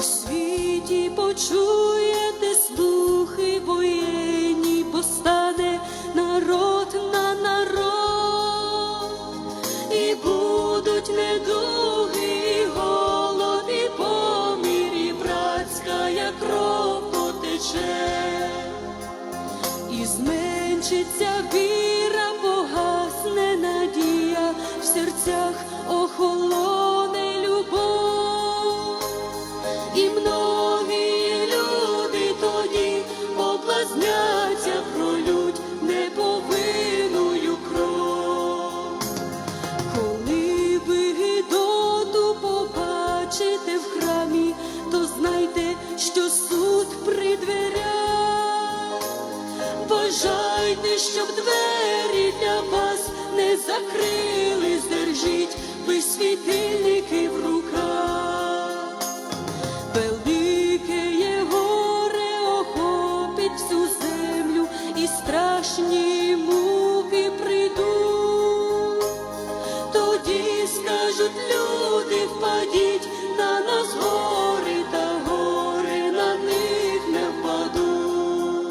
У світі почуєте слухи воєнні, постане народ на народ, і будуть недуги, голод, і помір, і братська кров потече, і зменшиться віра, погасне надія, в серцях охолоне І многі люди тоді облазняться, пролють неповинную кров. Коли ви побачите в храмі, то знайте, що суд при дверях. Бажайте, щоб двері для вас не закрили, здержіть ви світильники і страшні муки прийдуть. Тоді скажуть люди, впадіть на нас гори, та гори на них не впадуть.